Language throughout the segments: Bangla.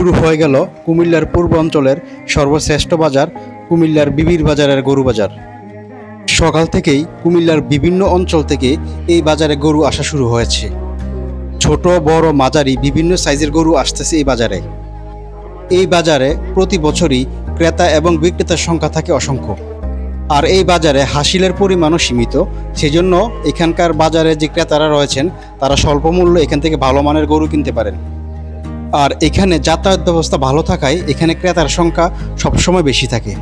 শুরু হয়ে গেল কুমিল্লার পূর্ব অঞ্চলের সর্বশ্রেষ্ঠ বাজার, কুমিল্লার বিবির বাজারের গরু বাজার। সকাল থেকেই কুমিল্লার বিভিন্ন অঞ্চল থেকে এই বাজারে গরু আসা শুরু হয়েছে। ছোট, বড়, মাঝারি, বিভিন্ন সাইজের গরু আসতেছে এই বাজারে। এই বাজারে প্রতি বছরই ক্রেতা এবং বিক্রেতার সংখ্যা থাকে অসংখ্য। আর এই বাজারে হাসিলের পরিমাণও সীমিত, সেজন্য এখানকার বাজারে যে ক্রেতারা রয়েছেন, তারা স্বল্প মূল্যে এখান থেকে ভালো মানের গরু কিনতে পারেন। আর এখানে যাতায়াত ব্যবস্থা ভালো থাকায় এখানে ক্রেতার সংখ্যা সবসময় বেশি থাকে।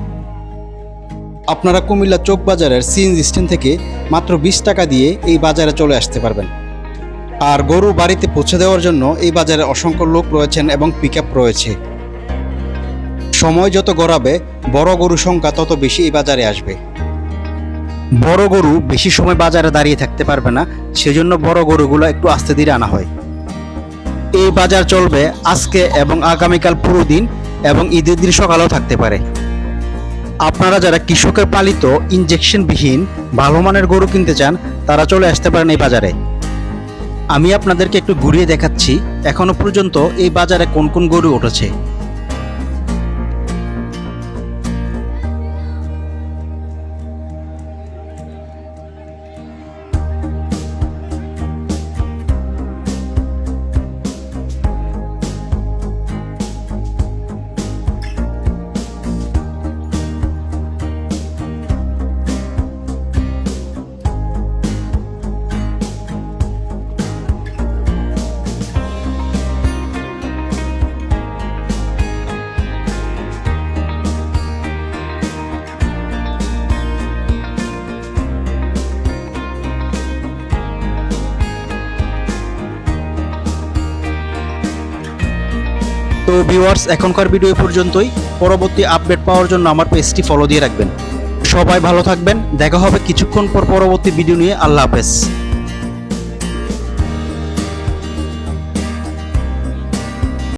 আপনারা কুমিল্লা চোখ বাজারের সিএনজি স্ট্যান্ড থেকে মাত্র বিশ টাকা দিয়ে এই বাজারে চলে আসতে পারবেন। আর গরু বাড়িতে পৌঁছে দেওয়ার জন্য এই বাজারে অসংখ্য লোক রয়েছেন এবং পিক রয়েছে। সময় যত গড়াবে, বড় গরু সংখ্যা তত বেশি এই বাজারে আসবে। বড় গরু বেশি সময় বাজারে দাঁড়িয়ে থাকতে পারবে না, সেজন্য বড় গরুগুলো একটু আস্তে ধীরে আনা হয়। এই বাজার চলবে আজকে এবং আগামীকাল পুরো দিন এবং ঈদের দিন সকালেও থাকতে পারে। আপনারা যারা কৃষকের পালিত ইনজেকশনবিহীন ভালো মানের গরু কিনতে চান, তারা চলে আসতে পারেন এই বাজারে। আমি আপনাদেরকে একটু ঘুরিয়ে দেখাচ্ছি, এখনও পর্যন্ত এই বাজারে কোন কোন গরু উঠেছে। তো ভিউয়ার্স এখনকার ভিডিও পর্যন্তই। পরবর্তী আপডেট পাওয়ার জন্য আমার পেজটি ফলো দিয়ে রাখবেন। সবাই ভালো থাকবেন। দেখা হবে কিছুক্ষণ পর পরবর্তী ভিডিও নিয়ে। আল্লাহ হাফেজ।